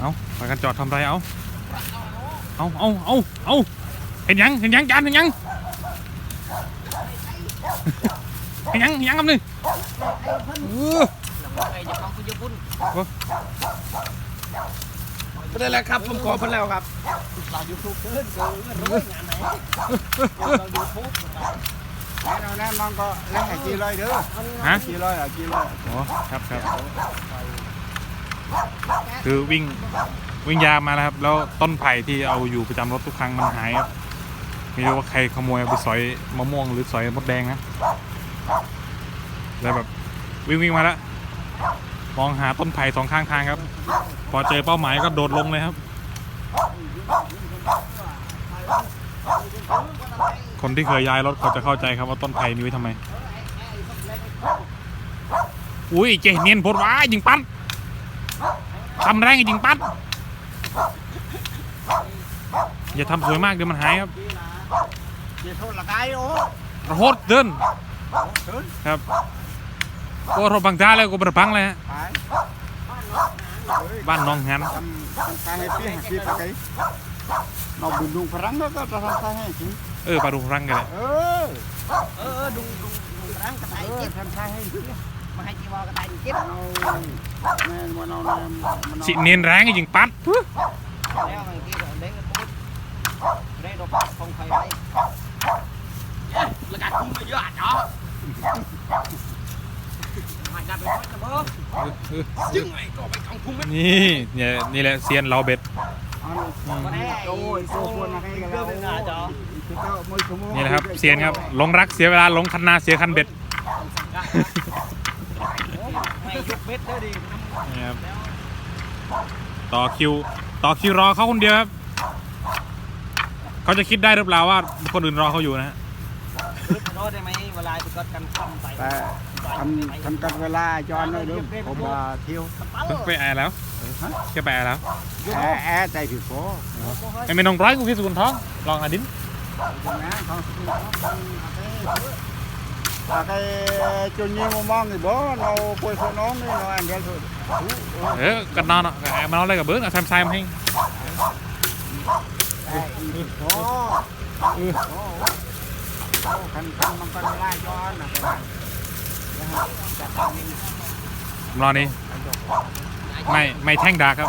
เอาไปกันจอดทำไรเอาเอาเอาเอาเอาเห็นยังเห็นยังจานเห็นยังเห็นยังเห็นยังครับนี่เออไอ้จะฟังคุณจะพุ่นไม่ได้แล้วครับผมขอเพิ่นแล้วครับเรายูทูบเกินเกินเกินงานไหนเรายูทูบแล้วนั่นมันก็เล่นไอ้กี่ร้อยเด้อฮะกี่ร้อยอะกี่ร้อยโอ้ครับครับ คือวิ่งวิ่งยามมาแล้วครับ แล้วต้นไผ่ที่เอาอยู่ประจำรถทุกครั้งมันหายครับไม่รู้ว่าใครขโมยเอาไปสอยมะม่วงหรือสอยมดแดงนะแล้วแบบวิ่งวิ่งมาแล้วมองหาต้นไผ่สองข้างทางครับ พอเจอเป้าหมายก็โดดลงเลยครับ คนที่เคยย้ายรถเขาจะเข้าใจครับว่าต้นไผ่มีไว้ทำไม อุ้ยเจเนียนพดว้ายิงปัด ทำแรงยิงปัดอย่าทำสวยมากเดี๋ยวมันหายครับเดี๋ยวโทษละกายโอ้ระโหดเดินเถินครับก็รถบังจ้าเลยก็ประพังเลยฮะไปบ้านน้องหันทำทำการให้พี่ให้พี่ตะไคร้เราบุญดุงพลังก็จะทำการให้สิเออปลาดูรังกันเลยเออเออดูดูดูร้านกระเอต่ายอเจ็บทำการให้สิมาให้จีวรกระต่ายเจ็บเอาแม่มันเอาแม่มันเอาสิเนียนแรงยิงปัดแล้วมันกี่เด้งปุ๊บเด้งดอกฟองไฟไปแล้วกันคุ้มไปเยอะจ้ะไม่ได้ไปวัดนะเบ้อจึงไอ้ก็ไปกองคุ้มไม่นี่เนี่ยนี่แหละเซียนเราเบ็ดเอาเลยโอ้ยโซ่ควรมาให้ กันแล้วคือเจ้ามือขโมยนี่แหละครับเซียนครับหลงรักเสียเวลาหลงคันนาเสียคันเบ็ด ไม่ ยกเบ็ดได้ดินี่ครับต่อคิว ต่อคิวรอเขาคนเดียวครับ เขาจะคิดได้หรือเปล่าว่าคนอื่นรอเขาอยู่นะฮะรึกโน้ได้ไหมเวลาไปก็กันซ้ำไปแต่ทำทำกันเวลาจอนหน่อยเด้อผมว่าเที่ยวไปแอร์แล้วแกไปแอร์แล้วแอร์แอร์ใจผิดโฟไอ้ไม่น้องร้อยกูพิสูจน์ท้องลองอาดินนะเขาอา cái cho nhiều mà mong thì bố nó quay số nó mới nó ăn ra thôi เออกันนอนอะมานอนอะไรกับเบิร์ดอะแซมไซมให้ đó ừ khăn khăn bằng con lai cho là cái này รอนี่ไม่ไม่แท่งดาครับ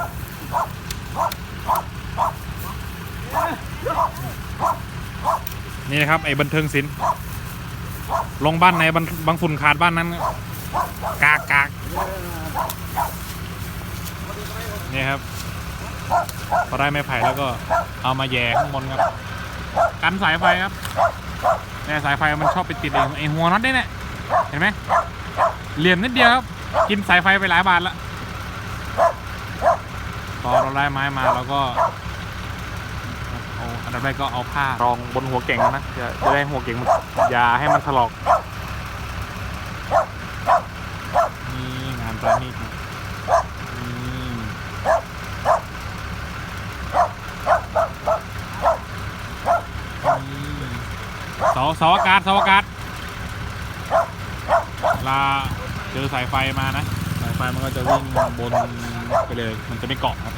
นี่นะครับไอ้บันเทิงศิลป์ ลงบ้านไหนบางบางฝุ่นขาดบ้านนั้น กากกากนี่ครับพอได้ไม้ไผ่แล้วก็เอามาแย่ข้างบนครับ กันสายไฟครับเนี่ยสายไฟมันชอบไปติดไอ้ไอหัวน็อตได้เนี่ยเห็นไหมเหลี่ยมนิดเดียวครับ กินสายไฟไปหลายบาทละพอเราได้ไม้มาเราก็ เอาอันดับแรกก็เอาผ้ารองบนหัวเก่งนะจะจะได้หัวเก่งมันอย่าให้มันถลอก นี่งานประณีตนะนี่นี่เสาเสาอากาศเสาอากาศเวลาเจอสายไฟมานะ สายไฟมันก็จะวิ่งบนไปเลย มันจะไม่เกาะครับ